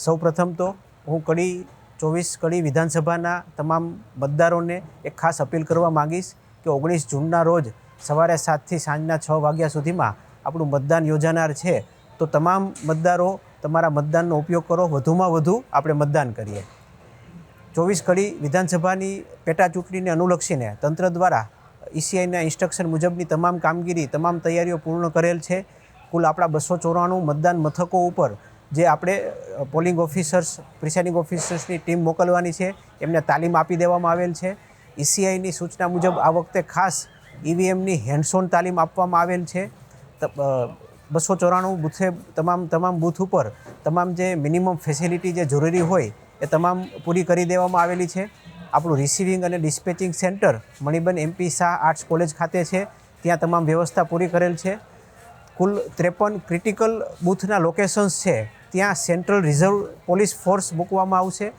સૌપ્રથમ તો હું કડી ચોવીસ કડી વિધાનસભાના તમામ મતદારોને એક ખાસ અપીલ કરવા માંગીશ કે ઓગણીસ જૂનના રોજ સવારે સાતથી સાંજના છ વાગ્યા સુધીમાં આપણું મતદાન યોજાનાર છે. તો તમામ મતદારો તમારા મતદાનનો ઉપયોગ કરો. વધુમાં વધુ આપણે મતદાન કરીએ. ચોવીસ કડી વિધાનસભાની પેટા ચૂંટણીને અનુલક્ષીને તંત્ર દ્વારા ઈસીઆઈના ઇન્સ્ટ્રક્શન મુજબની તમામ કામગીરી, તમામ તૈયારીઓ પૂર્ણ કરેલ છે. કુલ આપણા બસો ચોરાણું મતદાન મથકો ઉપર જે આપણે પોલિંગ ઓફિસર્સ, પ્રિસાઇડિંગ ઓફિસર્સની ટીમ મોકલવાની છે. એમને તાલીમ આપી દેવામાં આવેલ છે. ઈસીઆઈની સૂચના મુજબ આ વખતે ખાસ ઈવીએમની હેન્ડસોન તાલીમ આપવામાં આવેલ છે. બસો ચોરાણું બૂથે તમામ તમામ બૂથ ઉપર તમામ જે મિનિમમ ફેસિલિટી જે જરૂરી હોય એ તમામ પૂરી કરી દેવામાં આવેલી છે. આપણું રિસીવિંગ અને dispatching centre Maniben MP Shah arts college ખાતે છે. ત્યાં તમામ વ્યવસ્થા પૂરી કરેલ છે. કુલ ત્રેપન ક્રિટિકલ બૂથના લોકેશન્સ છે. ત્યાં સેન્ટ્રલ રિઝર્વ પોલીસ ફોર્સ મૂકવામાં આવશે.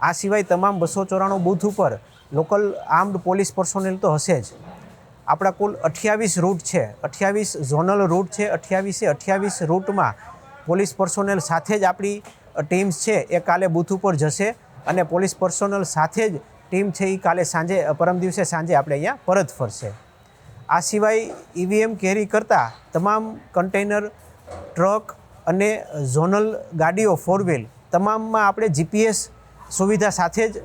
આ સિવાય તમામ બસો ચોરાણું બૂથ ઉપર લોકલ આર્મ્ડ પોલીસ પર્સોનેલ તો હશે જ. આપણા કુલ અઠ્યાવીસ રૂટ છે. અઠ્યાવીસ ઝોનલ રૂટ છે. અઠ્યાવીસે અઠ્યાવીસ રૂટમાં પોલીસ પર્સોનેલ સાથે જ આપણી ટીમ્સ છે. એ કાલે બૂથ ઉપર જશે અને પોલીસ પર્સોનલ સાથે જ ટીમ છે એ કાલે સાંજે પરમ દિવસે સાંજે આપણે અહીંયા પરત ફરશે. આ સિવાય ઈવીએમ કેરી કરતા તમામ કન્ટેનર, ટ્રક અને ઝોનલ ગાડીઓ ફોર વ્હીલ તમામમાં આપણે જીપીએસ સુવિધા સાથે જ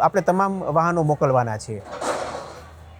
આપણે તમામ વાહનો મોકલવાના છીએ.